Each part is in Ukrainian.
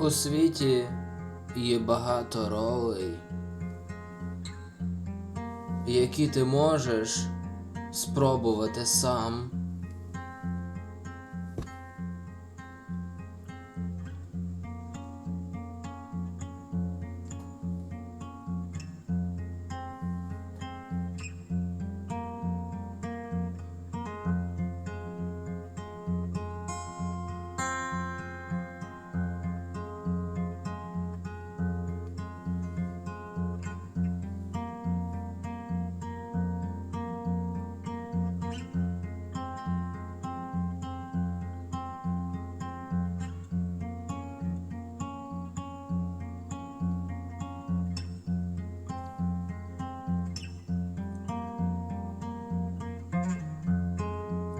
У світі є багато ролей, які ти можеш спробувати сам.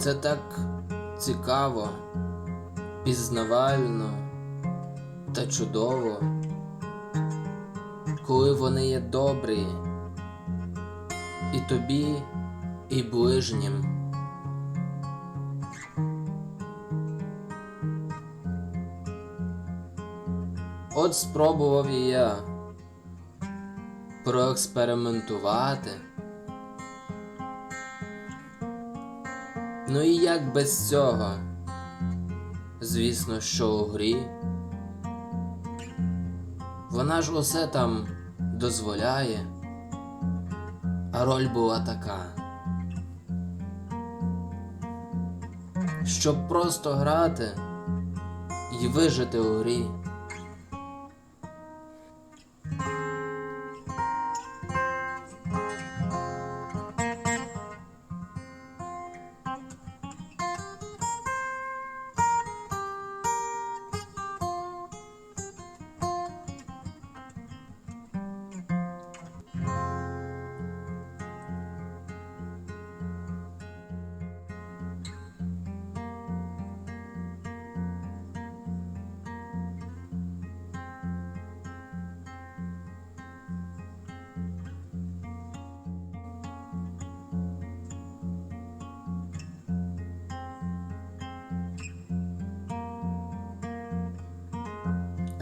Це так цікаво, пізнавально та чудово, коли вони є добрі і тобі, і ближнім. От спробував і я проекспериментувати. Ну і як без цього? Звісно, що у грі. Вона ж усе там дозволяє, а роль була така. Щоб просто грати і вижити у грі.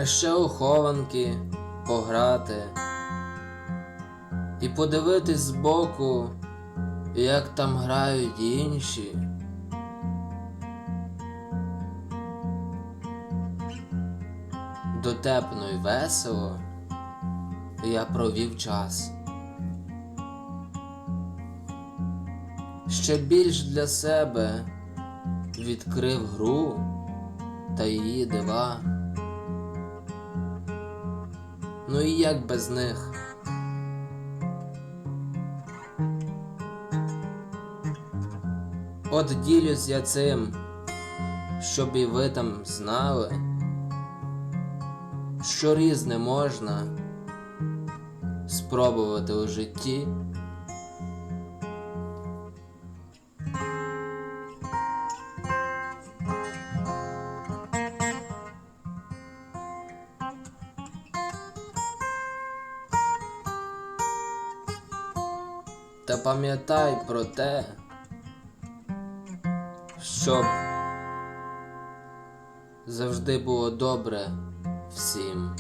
Ще у хованки пограти і подивитись збоку, як там грають інші. Дотепно й весело я провів час. Ще більш для себе відкрив гру та її дива. Ну і як без них? От ділюсь я цим, щоб і ви там знали, що різне можна спробувати у житті. Та пам'ятай про те, щоб завжди було добре всім.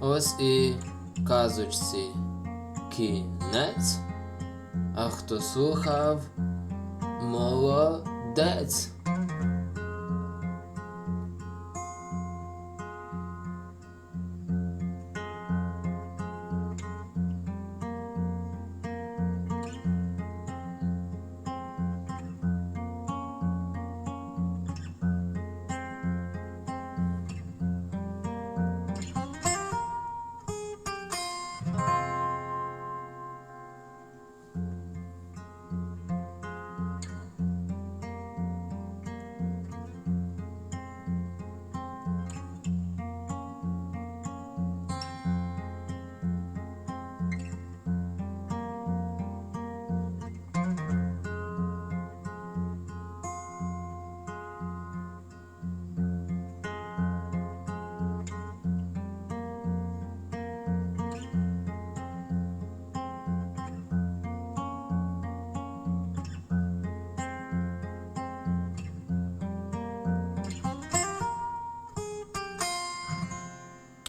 Ось і казочці кінець, а хто слухав молодець.